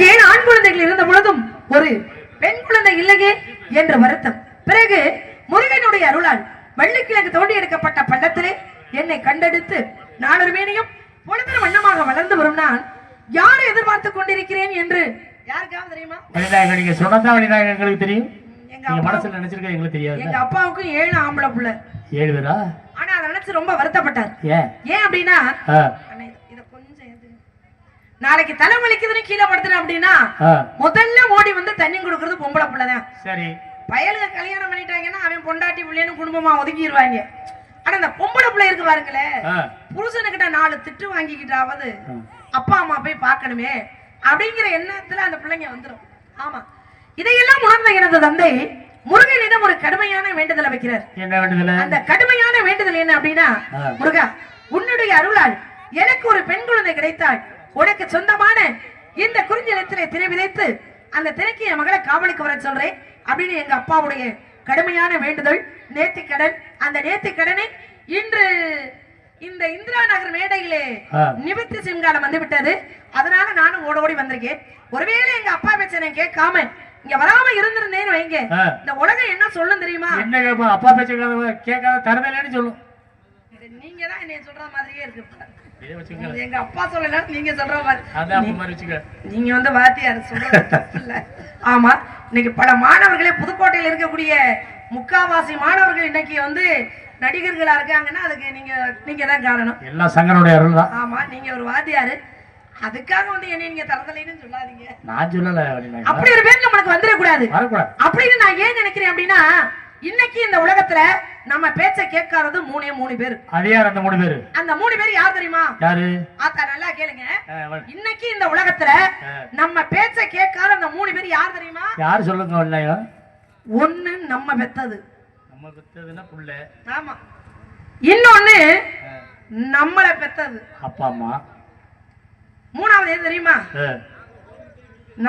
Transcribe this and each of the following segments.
ஏன் ஆண் குழந்தைகள் இருந்த பொழுதும் ஒரு பெண் குழந்தை இல்லையே என்ற வருத்தம். பிறகு முருகனுடைய அருளால் வெள்ளிக்கிழங்கு தோண்டி எடுக்கப்பட்ட பள்ளத்திலே என்னை கண்டெடுத்து நாளொரு மேனியும் பொழுது வண்ணமாக வளர்ந்து வரும் நான் யாரை எதிர்பார்த்து கொண்டிருக்கிறேன் என்று யாருக்காவது தெரியுமா? வழிநாயகம் நீங்க சொன்னதான் வழிநாயகம் எங்களுக்கு தெரியும். எங்க மனசுல நினைச்சிருக்க எங்களுக்கு தெரியாது? எங்க அப்பாவுக்கும் ஏழு ஆம்பளை புள்ள. ஏழு பேரா? ஆனா அதை நினைச்சு ரொம்ப வருத்தப்பட்டார். ஏன்? ஏன் அப்படின்னா ஆ, அண்ணே, இத கொஞ்சம் எது- நாளைக்கு தலை வலிக்குதுன்னு கீழே படுத்துறேன் அப்படின்னா முதல்ல ஓடி வந்து தண்ணி கொடுக்கறது பொம்பளை பிள்ளைதான். சரி. பயலுங்க கல்யாணம் பண்ணிட்டாங்கன்னா அவன் பொண்டாட்டி பிள்ளைன்னு குடும்பமா ஒதுக்கிடுவாங்க. ஆனா இந்த பொம்பளை பிள்ளை இருக்கு பாருங்களேன் ஆ, புருஷனுக்கிட்ட நாலு திட்டு வாங்கிக்கிட்டாவது. அப்பா அம்மா போய் பார்க்கணுமே அப்படிங்கிற எண்ணத்துல அந்த பிள்ளைங்க வந்துடும் ஆமா. இதையெல்லாம் உணர்ந்த எனது தந்தை முருகனிடம் ஒரு கடுமையான வேண்டுதலை வைக்கிறார். என்ன வேண்டுதல? அந்த கடுமையான வேண்டுதல் என்ன அப்படின்னா. முருகா உன்னுடைய அருளால் எனக்கு ஒரு பெண் குழந்தை கிடைத்தால் உனக்கு சொந்தமான இந்த குறிஞ்சலத்திலே திரை விதைத்து அந்த திரைக்கு என் மகளை காவலுக்கு வர சொல்றேன் அப்படின்னு எங்க அப்பாவுடைய கடுமையான வேண்டுதல். நேர்த்திக்கடன் அந்த நேர்த்திக்கடனை இன்று இந்த இந்திரா நகர் மேடையிலே ஆ. நிவர்த்தி சிங்காலம் வந்து விட்டது அதனால நானும் ஓட ஓடி வந்திருக்கேன். ஒருவேளை எங்க அப்பா பேச்ச நான் கேட்காம இங்க வராம இருந்திருந்தேன்னு வைங்க. இந்த உலகம் என்ன சொல்லும் தெரியுமா? என்ன அப்பா பேச்ச கேட்காத- தரதில்லைன்னு சொல்லும். நீங்க தான் என்னைய சொல்ற மாதிரியே இருக்கு. எங்க அப்பா சொல்லல நீங்க சொல்ற மாதிரி. நீங்க வந்து வாத்தியார் ஆமா இன்னைக்கு பல மாணவர்களே புதுக்கோட்டையில் இருக்கக்கூடிய முக்காவாசி மாணவர்கள் இன்னைக்கு வந்து நடிகர்களா இருக்காங்கன்னா அதுக்கு நீங்க நீங்க தான் காரணம். எல்லாம் சங்கனுடைய அருள் தான். ஆமா நீங்க ஒரு வாத்தியாரு. அதுக்காக வந்து என்னை நீங்க தரதலைன்னு சொல்லாதீங்க. நான் சொல்லல அப்படி ஒரு பேர் நம்மளுக்கு வந்துடக்கூடாது. வரக்கூடாது. அப்படின்னு நான் ஏன் நினைக்கிறேன் அப்படின்னா இன்னைக்கு இந்த உலகத்துல நம்ம பேச்ச கேட்காதது மூணே மூணு பேர். அது யார் அந்த மூணு பேரு? அந்த மூணு பேர் யார் தெரியுமா? யாரு? ஆத்தா நல்லா கேளுங்க. இன்னைக்கு இந்த உலகத்துல. நம்ம பேச்ச கேட்காத அந்த மூணு பேர் யார் தெரியுமா? யாரு சொல்லுங்க வழிநாயகம் ஒண்ணு நம்ம பெத்தது. நம்ம பெத்ததுன்னா புள்ள. ஆமா. இன்னொன்னு நம்மள பெத்தது. அப்பா அம்மா. மூணாவது எது தெரியுமா?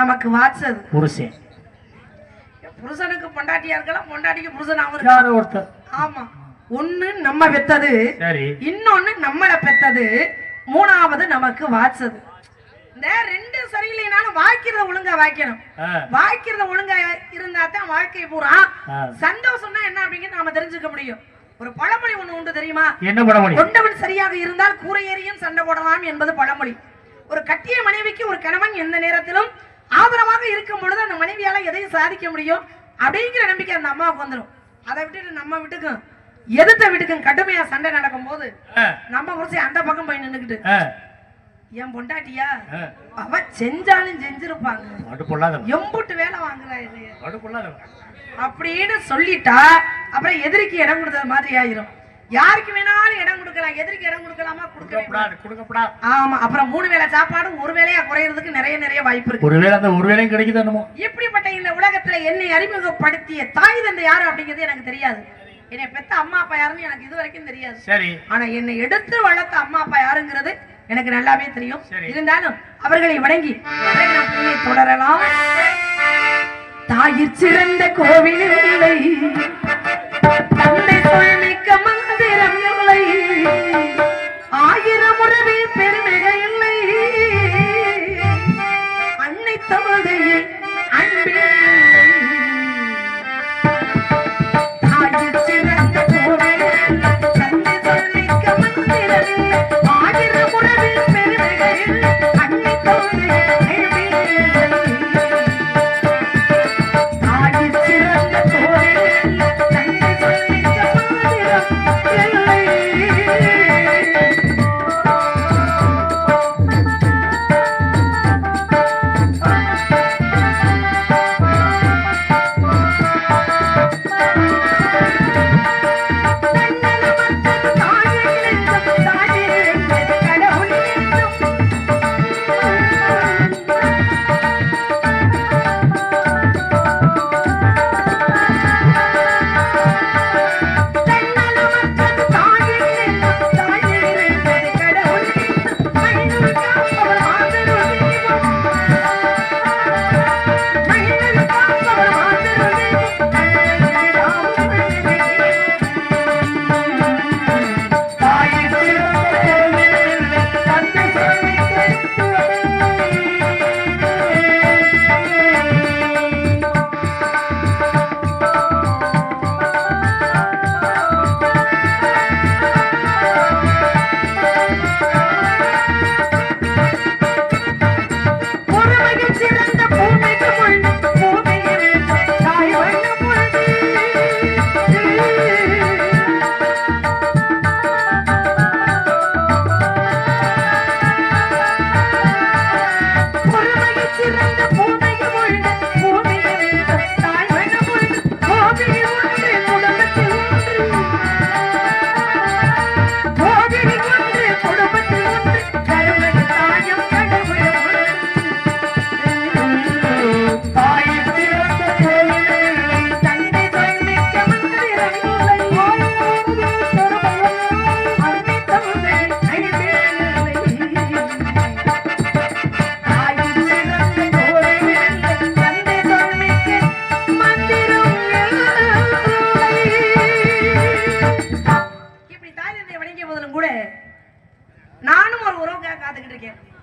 நமக்கு வாச்சது புருஷன். புருஷனுக்கு பொண்டாட்டியா இருக்கலாம் பொண்டாட்டிக்கு புருஷனாவும் இருக்கலாம். யாரோ ஒருத்தர். ஆமா. ஒண்ணு நம்ம பெத்தது இன்னொன்னு நம்மள பெத்தது மூணாவது நமக்கு வாச்சது இந்த ரெண்டு சரியில்லைனாலும் வாய்க்கிறத ஒழுங்கா வாய்க்கணும். வாய்க்கிறத ஒழுங்கா இருந்தா தான் வாழ்க்கை பூரா. சந்தோஷம்னா என்ன அப்படிங்கிறது நாம தெரிஞ்சுக்க முடியும். ஒரு பழமொழி ஒண்ணு உண்டு தெரியுமா? என்ன முடியும் கொண்டவன் சரியாக இருந்தால் கூரை ஏறியும் சண்டை போடலாம் என்பது பழமொழி. ஒரு கட்டிய மனைவிக்கு ஒரு கணவன் எந்த நேரத்திலும் ஆதரவாக இருக்கும் பொழுது அந்த மனைவியால எதையும் சாதிக்க முடியும் அப்படிங்கிற நம்பிக்கை அந்த அம்மாவுக்கு வந்துடும் அதை விட்டுட்டு நம்ம வீட்டுக்கும் எதிர்த்த வீட்டுக்கும் கடுமையா சண்டை நடக்கும் போது நம்ம புருஷன் அந்த பக்கம் போய் நின்னுக்கிட்டு என் பொண்டாட்டியா. அவ செஞ்சாலும் செஞ்சிருப்பாங்க. எம்புட்டு வேலை வாங்குறா இது வடு பொல்லாதவன். அப்படின்னு சொல்லிட்டா அப்புறம் எதிரிக்கு இடம் கொடுத்தது மாதிரி ஆயிரும் யாருக்கு வேணாலும் இடம் கொடுக்கலாம். எதிரிக்கு இடம் கொடுக்கலாமா. கொடுக்கப்படாது கொடுக்கப்படாது ஆமா அப்புறம் மூணு வேளை சாப்பாடு ஒரு வேளையா குறையறதுக்கு நிறைய நிறைய வாய்ப்பு இருக்கு. ஒருவேளை அந்த ஒரு வேலையும் கிடைக்குது என்னமோ. இப்படிப்பட்ட இந்த உலகத்துல என்னை அறிமுகப்படுத்திய தாய் தந்தை யாரு அப்படிங்கிறது எனக்கு தெரியாது. என்னை பெத்த அம்மா அப்பா யாருன்னு எனக்கு இது வரைக்கும் தெரியாது. சரி. ஆனா என்னை எடுத்து வளர்த்த அம்மா அப்பா யாருங்கிறது எனக்கு நல்லாவே தெரியும். இருந்தாலும் அவர்களை வணங்கி தொடரலாம். தாயிற் சிறந்த கோவில் இல்லை. தந்தை சொல்மிக்க மந்திரம் இல்லை. ஆயிரம் உறவில் பெருமிக இல்லை. அன்னை தந்தையே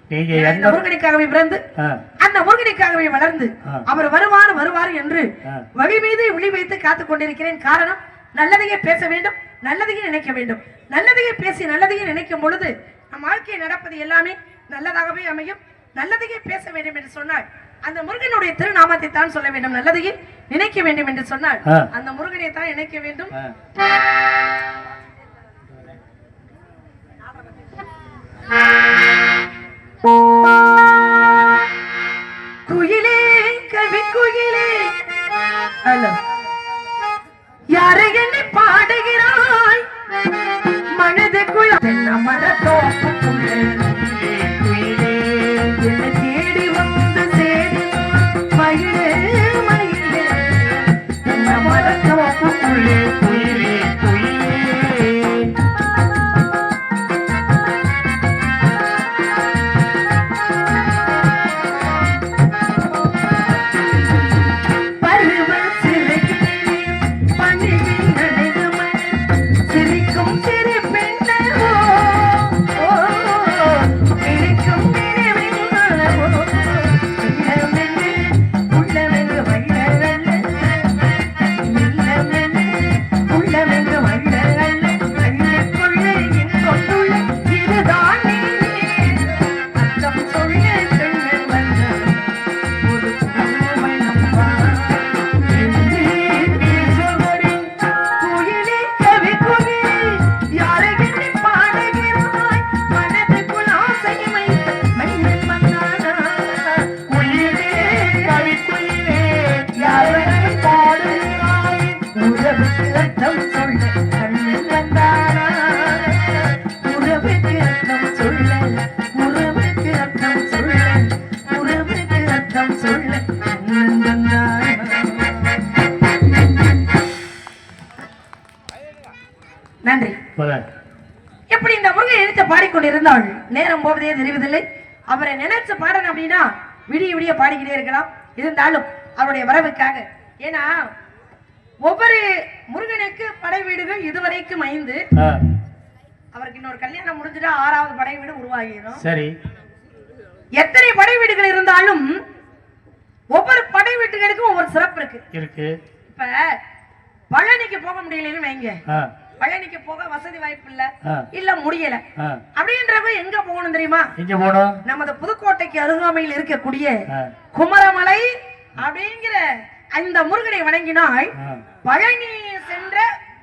எந்த முருகனுக்காகவே பிறந்து அந்த முருகனுக்காகவே வளர்ந்து. அவர் வருவார் வருவார் என்று. வழி மீது விழி வைத்து காத்துக் கொண்டிருக்கிறேன். காரணம் நல்லதையே பேச வேண்டும் நல்லதையே நினைக்க வேண்டும். நல்லதையே பேசி நல்லதையே நினைக்கும் பொழுது நம் வாழ்க்கையில் நடப்பது எல்லாமே நல்லதாகவே அமையும். நல்லதையே பேச வேண்டும் என்று சொன்னால் அந்த முருகனுடைய திருநாமத்தை தான் சொல்ல வேண்டும். நல்லதையே நினைக்க வேண்டும் என்று சொன்னால். அந்த முருகனை தான் நினைக்க வேண்டும் பாடிக்கிட்டே இருக்கலாம். இருந்தாலும் அவருடைய வரவுக்காக. ஏன்னா ஒவ்வொரு முருகனுக்கு படை வீடுகள் இதுவரைக்கும் ஐந்து. அவருக்கு இன்னொரு கல்யாணம் முடிஞ்சுட்டா ஆறாவது படை வீடு உருவாகிடும். சரி. எத்தனை படை வீடுகள் இருந்தாலும் ஒவ்வொரு படை வீட்டுகளுக்கும் ஒவ்வொரு சிறப்பு இருக்கு. இருக்கு. இப்ப பழனிக்கு போக முடியலன்னு வைங்க. பழனிக்கு போக வசதி வாய்ப்பு இல்ல. இல்ல முடியல. அப்படின்றப்ப எங்க போகணும் தெரியுமா? இங்க போனோம் நமது புதுக்கோட்டைக்கு அருகாமையில் இருக்கக்கூடிய குமரமலை அப்படிங்கிற அந்த முருகனை வணங்கினால். பழனி சென்ற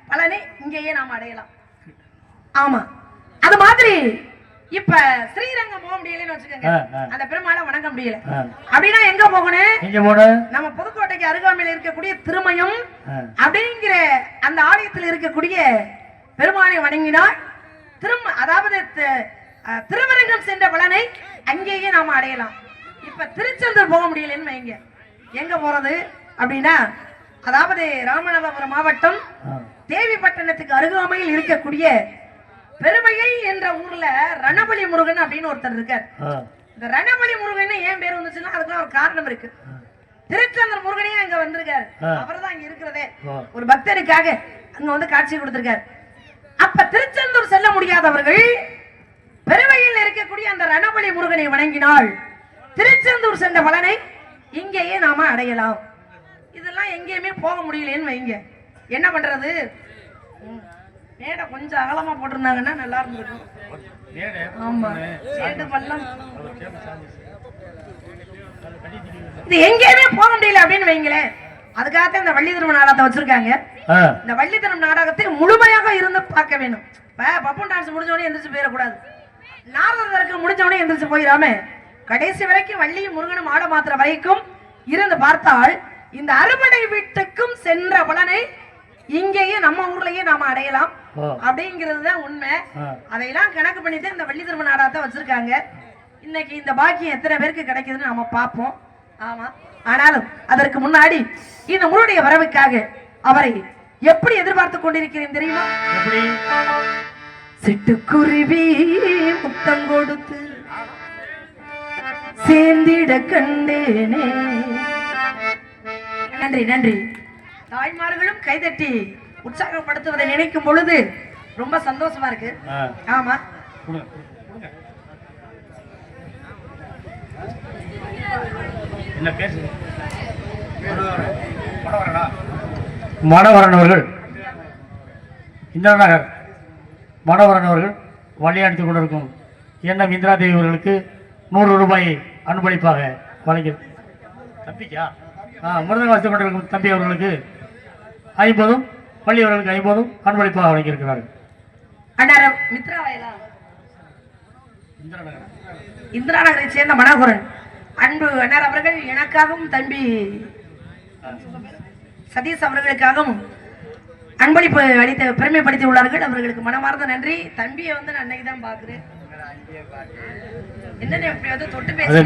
பலனை இங்கேயே நாம் அடையலாம். ஆமா. அது மாதிரி இப்ப ஸ்ரீரங்கம் போக முடியலன்னு வச்சுக்கோங்க. அந்த பெருமாளை வணங்க முடியல. அப்படின்னா எங்க போகணும்? இங்க போனோம் நம்ம புதுக்கோட்டைக்கு அருகாமையில் இருக்கக்கூடிய திருமயம் அப்படிங்கிற அந்த ஆலயத்தில் இருக்கக்கூடிய பெருமானை வணங்கினால் திரும் அதாவது தி- அஹ், திருவரங்கம் சென்ற பலனை அங்கேயே நாம அடையலாம். இப்ப திருச்செந்தூர் போக முடியலன்னு வைங்க. எங்க போறது? அப்படின்னா அதாவது ராமநாதபுரம் மாவட்டம். தேவிப்பட்டினத்துக்கு அருகாமையில் இருக்கக்கூடிய பெருமையை என்ற ஊர்ல ரணபலி முருகன் அப்படின்னு ஒருத்தர் இருக்கார். இந்த ரணபலி முருகன் ஏன் பேர் வந்துச்சுன்னா அதுக்கெல்லாம் ஒரு காரணம் இருக்கு. திருச்செந்தூர் முருகனே அங்க வந்திருக்காரு. ஆ. அவர்தான் இங்க இருக்கிறதே. ஒரு பக்தருக்காக அங்க வந்து காட்சி கொடுத்திருக்காரு. அப்ப திருச்செந்தூர் செல்ல முடியாதவர்கள் பெருவையில் இருக்கக்கூடிய அந்த ரணபலி முருகனை வணங்கினால் திருச்செந்தூர் சென்ற பலனை இங்கேயே நாம அடையலாம். இதெல்லாம் எங்கேயுமே போக முடியலன்னு வைங்க. என்ன பண்றது? மேடை கொஞ்சம் அகலமா போட்டிருந்தாங்கன்னா நல்லா இருந்திருக்கும் ஆமா. சேட்டு பள்ளம். இது எங்கேயுமே போக முடியல அப்படின்னு வைங்களேன். அதுக்காகத்தான் இந்த வள்ளி திரும்ப நாடகத்தை வச்சிருக்காங்க. இந்த வள்ளித்தனம் நாடகத்தை முழுமையாக இருந்து பார்க்க வேணும் பப்பன் டான்ஸ் முடிஞ்ச உடனே எந்திரிச்சு போயிடக்கூடாது. நாரதருக்கு முடிஞ்ச உடனே எந்திரிச்சு போயிடாம கடைசி வரைக்கும் வள்ளியும் முருகனும் ஆட மாத்திர வரைக்கும் இருந்து பார்த்தால் இந்த அறுபடை வீட்டுக்கும் சென்ற பலனை இங்கேயே நம்ம ஊர்லயே நாம அடையலாம். அப்படிங்கிறது தான் உண்மை. அதையெல்லாம் கணக்கு பண்ணி தான் இந்த வள்ளி திருமண நாடாத்தை வச்சிருக்காங்க. இன்னைக்கு இந்த பாக்கியம் எத்தனை பேருக்கு கிடைக்குதுன்னு நாம பார்ப்போம். ஆமா. ஆனாலும் அதற்கு முன்னாடி இந்த முருடைய வரவுக்காக அவரை எப்படி எதிர்பார்த்து கொண்டிருக்கிறேன் தெரியுமா? சிட்டுக்குருவி முத்தம் கொடுத்து சேர்ந்திட கண்டேனே. நன்றி நன்றி. தாய்மார்களும் கைதட்டி உற்சாகப்படுத்துவதை நினைக்கும் பொழுது ரொம்ப சந்தோஷமா இருக்கு. ஆமா. என்ன மணவரன் அவர்கள். இந்திரா நகர். மணவரன் அவர்கள் வழியாடித்துக் கொண்டிருக்கும் எண்ணம் இந்திரா தேவி அவர்களுக்கு நூறு ரூபாயை அன்பளிப்பாக வழங்கி தம்பிக்கா? ஆ முருகன் வசித்துக் கொண்டிருக்கும் தம்பி அவர்களுக்கு ஐம்பதும் பள்ளி அவர்களுக்கு ஐம்பதும் அன்பளிப்பாக வழங்கியிருக்கிறார்கள். மித்ரா வயலா இந்திரா நகர் சேர்ந்த மனோகரன். அன்பு அண்ணார் அவர்கள் எனக்காகவும் தம்பி சதீஷ் அவர்களுக்காகவும் அன்பளிப்பு அளித்த பெருமைப்படுத்தி உள்ளார்கள். அவர்களுக்கு மனமார்ந்த நன்றி. தம்பியை வந்து நான் அன்னைக்கு தான் பாக்குறேன் என்னன்னு இப்படி வந்து தொட்டு பேச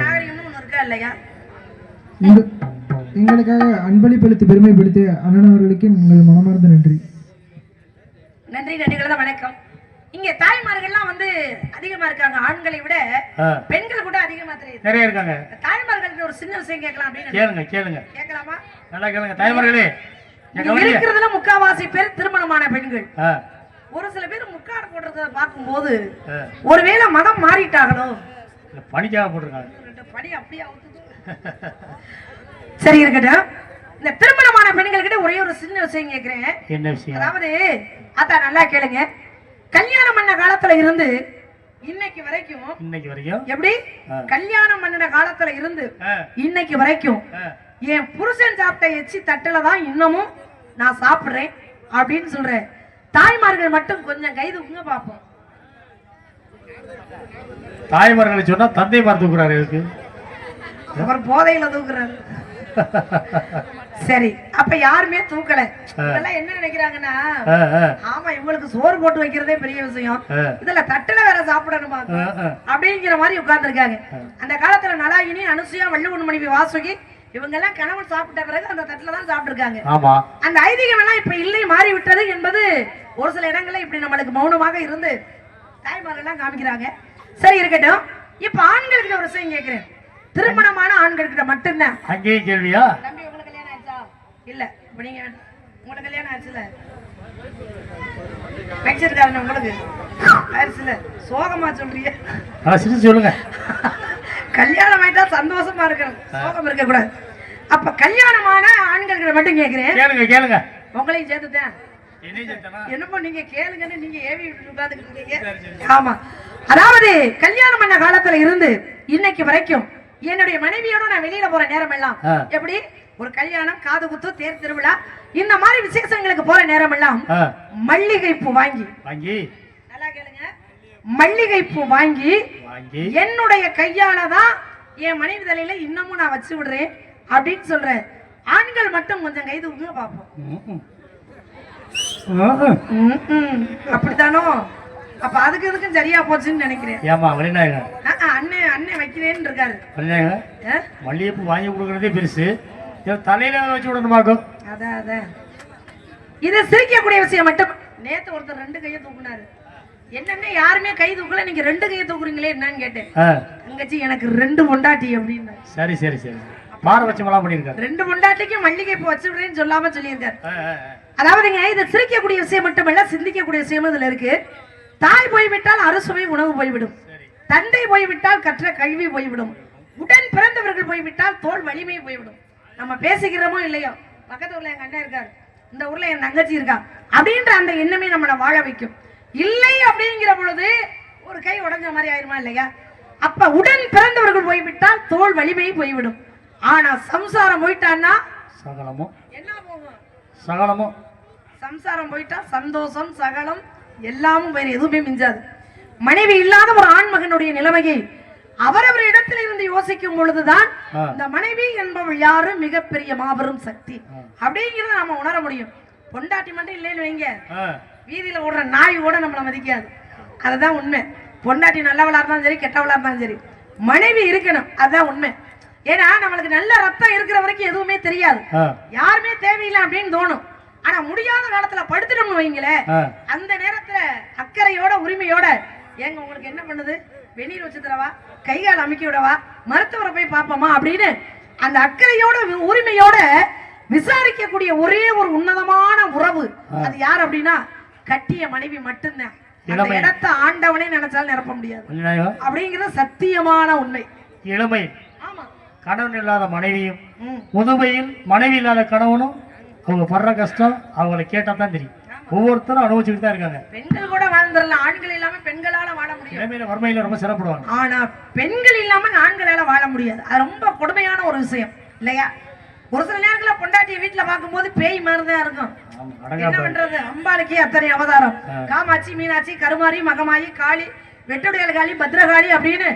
நாகரிகம்னு ஒண்ணு இருக்கா இல்லையா? எங்களுக்காக அன்பளிப்பளித்து பெருமைப்படுத்திய அண்ணன் அவர்களுக்கு உங்கள் மனமார்ந்த நன்றி. நன்றி நன்றிகள வணக்கம். இங்க தாய்மார்கள்லாம் வந்து அதிகமா இருக்காங்க. ஆண்களை விட பெண்கள் கூட அதிகமா தெரியுது. நிறைய இருக்காங்க. தாய்மார்களுக்கு ஒரு சின்ன விஷயம் கேட்கலாம் அப்படின்னு கேளுங்க கேளுங்க. கேட்கலாமா? நல்லா கேளுங்க. தாய்மார்களே இருக்கிறதுல முக்காவாசி பேர் திருமணமான பெண்கள். ஒரு சில பேர் முக்காடு போடுறத பார்க்கும்போது. ஒருவேளை மதம் மாறிட்டாங்களோ? பணிக்காக போட்டிருக்காங்க. ரெண்டு படி அப்படியே. சரி இருக்கட்டும். இந்த திருமணமான பெண்கள் கிட்ட ஒரே ஒரு சின்ன விஷயம் கேக்குறேன். என்ன விஷயம்? அதாவது அதான் நல்லா கேளுங்க. கல்யாணம் பண்ண காலத்துல இருந்து இன்னைக்கு வரைக்கும் இன்னைக்கு வரைக்கும்? எப்படி. கல்யாணம் பண்ணின காலத்துல இருந்து இன்னைக்கு வரைக்கும். என் புருஷன் சாப்பிட்ட எச்சி தட்டுல தான் இன்னமும் நான் சாப்பிடுறேன் அப்படின்னு சொல்றேன். தாய்மார்கள் மட்டும் கொஞ்சம் கை தூக்குங்க பார்ப்போம். தாய்மார்களை சொன்னா தந்தைமார் தூக்குறாரு இருக்கு அவர் போதையில தூக்குறாரு. சரி அப்ப யாருமே தூக்கல. இதெல்லாம் என்ன நினைக்கிறாங்கன்னா ஆமா இவங்களுக்கு சோறு போட்டு வைக்கிறதே பெரிய விஷயம். இதுல தட்டுல வேற சாப்பிடணுமா. அப்படிங்கிற மாதிரி உட்கார்ந்துருக்காங்க. அந்த காலத்துல நலாயினி அனுசுயா வள்ளுவன் மனைவி வாசுகி இவங்க எல்லாம் கணவன் சாப்பிட்ட பிறகு அந்த தட்டுல தான் சாப்பிட்டிருக்காங்க. ஆமா. அந்த ஐதீகம் எல்லாம் இப்ப இல்லை மாறி விட்டது என்பது ஒரு சில இடங்கள்ல இப்படி நம்மளுக்கு மௌனமாக இருந்து தாய்மார்கள் எல்லாம் காமிக்கிறாங்க. சரி இருக்கட்டும். இப்ப ஆண்களுக்கு ஒரு விஷயம் கேட்கிறேன் திருமணமான ஆண்கள்கிட்ட மட்டும்தான். அங்கேயும் கேள்வியா? தம்பி உங்களுக்கு கல்யாணம் ஆயிடுச்சா? இல்ல இப்ப நீங்க உங்களுக்கு கல்யாணம் ஆச்சுல வச்சிருக்காருண்ணே உங்களுக்கு. ஆயிடுச்சுல. சோகமா சொல்றீங்க சிரிச்சு சொல்லுங்க. கல்யாணம் ஆயிட்டா சந்தோஷமா இருக்கணும். சோகம் இருக்க கூடாது அப்ப கல்யாணமான ஆண்கள்கிட்ட மட்டும் கேக்குறேன். கேளுங்க கேளுங்க. உங்களையும் சேர்த்துட்டேன்? என்னமோ நீங்க கேளுங்கன்னு நீங்க ஏவி உட்கார்ந்துக்கிட்டு இருக்கீங்க. ஆமா. அதாவது கல்யாணம் பண்ண காலத்துல இருந்து இன்னைக்கு வரைக்கும் என்னுடைய மனைவியோட நான் வெளியில போற நேரம் எல்லாம். எப்படி? ஒரு கல்யாணம் காது குத்து தேர் திருவிழா இந்த மாதிரி விசேஷங்களுக்கு போற நேரம் எல்லாம் மல்லிகை பூ வாங்கி. வாங்கி. நல்லா கேளுங்க. மல்லிகை பூ வாங்கி. என்னுடைய கையால தான் என் மனைவி தலையில இன்னமும் நான் வச்சு விடுறேன் அப்படின்னு சொல்றேன். ஆண்கள் மட்டும் கொஞ்சம் கைது விடுங்க பார்ப்போம். அப்படித்தானோ? அப்ப அதுக்கு இதுக்கும் சரியா போச்சுன்னு நினைக்கிறேன். ஏமா ஆ, அண்ணன் அண்ணன் வைக்கிறேன்னு இருக்காரு. வழிநாயகன் ஆ? மல்லிகைப்பூ வாங்கி கொடுக்கறதே பெருசு. தலையில வச்சு விடணுமாக்கும் அதான் அதான் இது சிரிக்கக்கூடிய விஷயம் மட்டும் நேத்து ஒருத்தர் ரெண்டு கையை தூக்குனாரு. என்னன்னு யாருமே கை தூக்கல நீங்க ரெண்டு கையை தூக்குறீங்களே என்னன்னு கேட்டேன். தங்கச்சி எனக்கு ரெண்டு பொண்டாட்டி அப்படின்னு. சரி சரி சரி. பாரபட்சமெல்லாம் பண்ணியிருக்காரு. ரெண்டு பொண்டாட்டிக்கு மல்லிகை பூ வச்சு விடுறேன்னு சொல்லாம சொல்லியிருக்காரு. அதாவதுங்க இது சிரிக்கக்கூடிய விஷயம் மட்டுமல்ல சிந்திக்கக்கூடிய விஷயம் இதுல இருக்கு. தாய் போய்விட்டால் அறுசுவை உணவு போய்விடும். தந்தை போய்விட்டால் கற்ற கல்வி போய்விடும். உடன் பிறந்தவர்கள் போய்விட்டால் தோல் வலிமை போய்விடும். நம்ம பேசிக்கிறோமோ இல்லையோ? பக்கத்து ஊர்ல எங்க அண்ணன் இருக்காரு. இந்த ஊர்ல என் தங்கச்சி இருக்கா? அப்படின்ற அந்த எண்ணமே நம்மளை வாழ வைக்கும். இல்லை அப்படிங்கிற பொழுது ஒரு கை உடைஞ்ச மாதிரி ஆயிருமா இல்லையா? அப்ப உடன் பிறந்தவர்கள் போய்விட்டால் தோல் வலிமை போய்விடும். ஆனா சம்சாரம் போயிட்டான்னா? சகலமும் என்ன போகும்? சகலமும் சம்சாரம் போயிட்டா சந்தோஷம் சகலம் எல்லாமும் வேற எதுவுமே மிஞ்சாது. மனைவி இல்லாத ஒரு ஆண்மகனுடைய நிலைமையை அவரவர் இடத்துல இருந்து யோசிக்கும் பொழுதுதான். இந்த மனைவி என்பவள் யாரு? மிகப்பெரிய மாபெரும் சக்தி. அப்படிங்கிறத நாம உணர முடியும். பொண்டாட்டி மட்டும் இல்லைன்னு வைங்க. வீதியில ஓடுற நாய் கூட நம்மளை மதிக்காது. அதுதான் உண்மை. பொண்டாட்டி நல்லவளா இருந்தாலும் சரி கெட்டவளா இருந்தாலும் சரி மனைவி இருக்கணும். அதுதான் உண்மை. ஏன்னா நம்மளுக்கு நல்ல ரத்தம் இருக்கிற வரைக்கும் எதுவுமே தெரியாது. யாருமே தேவையில்லை அப்படின்னு தோணும். ஆனா முடியாத காலத்துல படுத்துட்டோம்னு வைங்களேன். அந்த நேரத்துல அக்கறையோட உரிமையோட ஏங்க உங்களுக்கு என்ன பண்ணுது? வெந்நீர் வச்சு தரவா கை கால் அமுக்கி விடவா? மருத்துவரை போய் பார்ப்போமா அப்படின்னு அந்த அக்கறையோட உரிமையோட விசாரிக்கக்கூடிய ஒரே ஒரு உன்னதமான உறவு. அது யார் அப்படின்னா கட்டிய மனைவி மட்டும்தான். அந்த. இடத்த ஆண்டவனே நினைச்சாலும் நிரப்ப முடியாது. அப்படிங்கிறது சத்தியமான உண்மை. இளமை. ஆமா. கணவன் இல்லாத மனைவியும். முதுமையில் மனைவி இல்லாத கணவனும் அவங்க படுற கஷ்டம் அவங்களை கேட்டா தான் தெரியும் ஒவ்வொருத்தரும் அனுபவிச்சுட்டு தான் இருக்காங்க. பெண்கள் கூட வாழ்ந்துடலாம். ஆண்கள் இல்லாம பெண்களால வாழ முடியும் இளமையில வறுமையில ரொம்ப சிறப்படுவாங்க ஆனா பெண்கள் இல்லாம ஆண்களால வாழ முடியாது. அது ரொம்ப கொடுமையான ஒரு விஷயம். இல்லையா? ஒரு சில நேரத்துல பொண்டாட்டிய வீட்டுல பார்க்கும்போது பேய் மாதிரி தான் இருக்கும். என்ன பண்றது? அம்பாளுக்கே அத்தனை அவதாரம். காமாட்சி மீனாட்சி கருமாரி மகமாயி காளி வெட்டுடையல் காளி பத்ரகாளி அப்படின்னு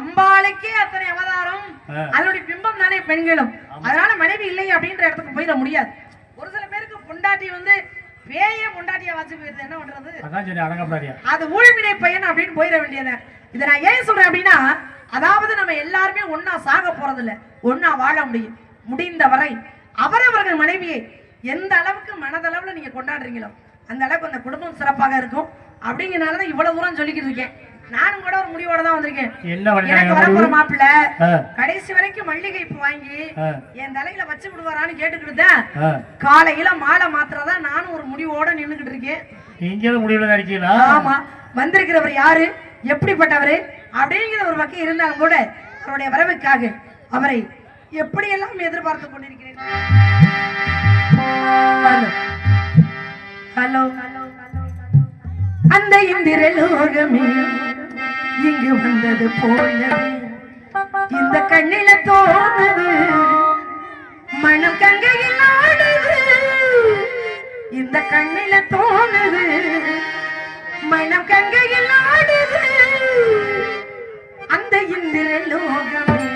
அம்பாளுக்கே அத்தனை அவதாரம். அதனுடைய பிம்பம் தானே பெண்களும். அதனால மனைவி இல்லை அப்படின்ற இடத்துக்கு போயிட முடியாது. ஒரு சில பேருக்கு பொண்டாட்டி வந்து பேயே பொண்டாட்டியா வச்சு போயிருது என்ன பண்றது? அதான் சரி அடங்கப்படாதியா அது ஊழ்வினை பையன் அப்படின்னு போயிட வேண்டியது. இதை நான் ஏன் சொல்றேன் அப்படின்னா அதாவது நம்ம எல்லாருமே ஒண்ணா சாக போறது இல்ல ஒண்ணா வாழ முடியும். முடிந்த வரை அவரவர்கள் மனைவியை எந்த அளவுக்கு மனதளவுல நீங்க கொண்டாடுறீங்களோ அந்த அளவுக்கு அந்த குடும்பம் சிறப்பாக இருக்கும். அப்படிங்கறனாலதான் இவ்வளவு தூரம் சொல்லிக்கிட்டு இருக்கேன். நானும் கூட ஒரு முடிவோட தான் வந்திருக்கேன். எனக்கு வரப்போற மாப்பிள்ள கடைசி வரைக்கும் மல்லிகை பூ வாங்கி என் தலையில வச்சு விடுவாரான்னு கேட்டுக்கிட்டு தான் ஆ. காலையில மாலை மாத்திரதா நானும் ஒரு முடிவோட நின்னுகிட்டு இருக்கேன். இங்க முடிவுல இருக்கீங்களா? ஆமா. வந்திருக்கிறவர் யாரு? எப்படிப்பட்டவரு? அப்படிங்கிற ஒரு வகை இருந்தாலும் கூட அவருடைய வரவுக்காக அவரை எப்படியெல்லாம் எதிர்பார்த்து கொண்டிருக்கிறேன். ஹலோ. ஹலோ அந்த இந்திரலோகமே இங்கு வந்தது போலவே. இந்த கண்ணில தோணுது மனம் கங்கையில் ஆடுது. இந்த கண்ணில தோணுது மனம் கங்கையில் ஆடுது. அந்த இந்திர லோகமே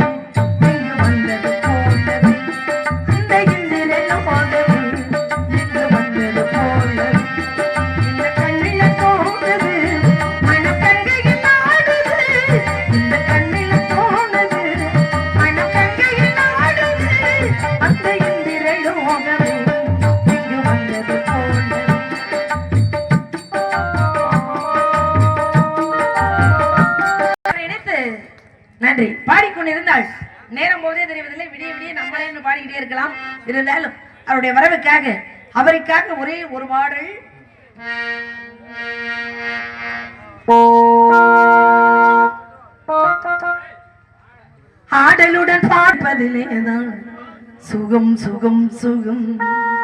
இருந்தாலும் அவருடைய வரவுக்காக அவருக்காக ஒரே ஒரு பாடல். ஆடலுடன் பார்ப்பதிலேதான் சுகம் சுகம் சுகம் ஆடலுடன் சுகம் சுகம் சுகம்.